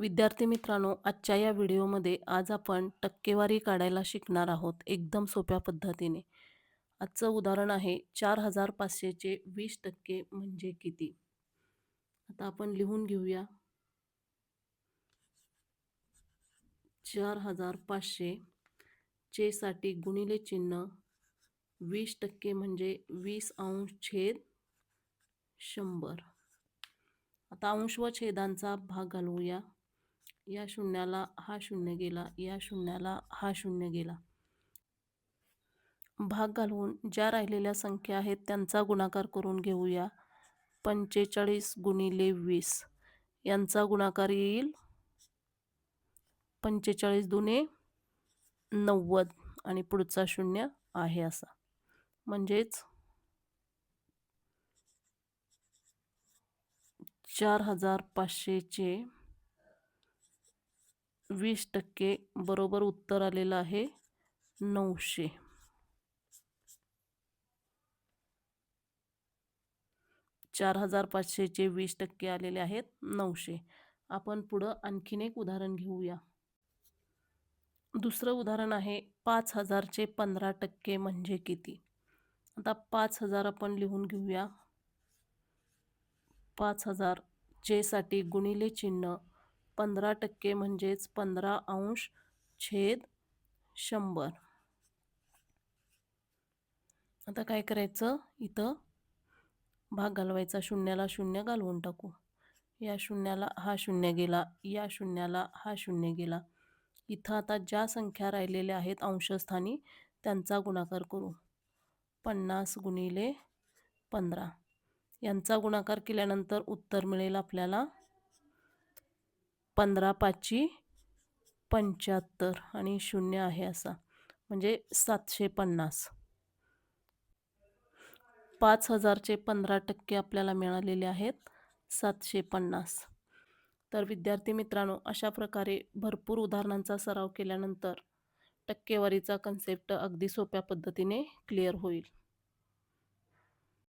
विद्यार्थी मित्रांनो आजच्या या व्हिडिओमध्ये आज आपण टक्केवारी काढायला शिकणार आहोत एकदम सोप्या पद्धतीने. आजचं उदाहरण आहे चार हजार पाचशेचे वीस टक्के म्हणजे किती? आता आपण लिहून घेऊया. चार हजार पाचशे चे साठी गुणिले चिन्ह वीस टक्के म्हणजे वीस अंश छेद शंभर. आता अंश व छेदांचा भाग घालवूया. या शून्याला हा शून्य गेला या शून्याला हा शून्य गेला. भाग घालवून ज्या राहिलेल्या संख्या आहेत त्यांचा गुणाकार करून घेऊया. पंचेचाळीस गुणिले वीस यांचा गुणाकार येईल पंचेचाळीस दुने नव्वद आणि पुढचा शून्य आहे असा. म्हणजेच चार हजार पाचशेचे वीस टक्के बरोबर उत्तर आलेलं आहे. नऊशे. चार हजार पाचशेचे वीस टक्के आलेले आहेत. नऊशे. आपण पुढं आणखीन एक उदाहरण घेऊया. दुसरं उदाहरण आहे पाच हजारचे पंधरा टक्के म्हणजे किती? आता पाच हजार आपण लिहून घेऊया. पाच हजारसाठी गुणिले चिन्ह पंधरा टक्के म्हणजेच पंधरा अंश छेद शंभर. आता काय करायचं? इथं भाग घालवायचा. शून्याला शून्य घालवून टाकू. या शून्याला हा शून्य गेला. या शून्याला हा शून्य गेला. इथं आता ज्या संख्या राहिलेल्या आहेत अंशस्थानी त्यांचा गुणाकार करू. पन्नास गुणिले पंधरा. यांचा गुणाकार केल्यानंतर उत्तर मिळेल आपल्याला पंधरा पाचची पंच्याहत्तर आणि शून्य आहे असा. म्हणजे सातशे पन्नास. पाच हजारचे पंधरा टक्के आपल्याला मिळालेले आहेत सातशे पन्नास. तर विद्यार्थी मित्रांनो अशा प्रकारे भरपूर उदाहरणांचा सराव केल्यानंतर टक्केवारीचा कन्सेप्ट अगदी सोप्या पद्धतीने क्लिअर होईल.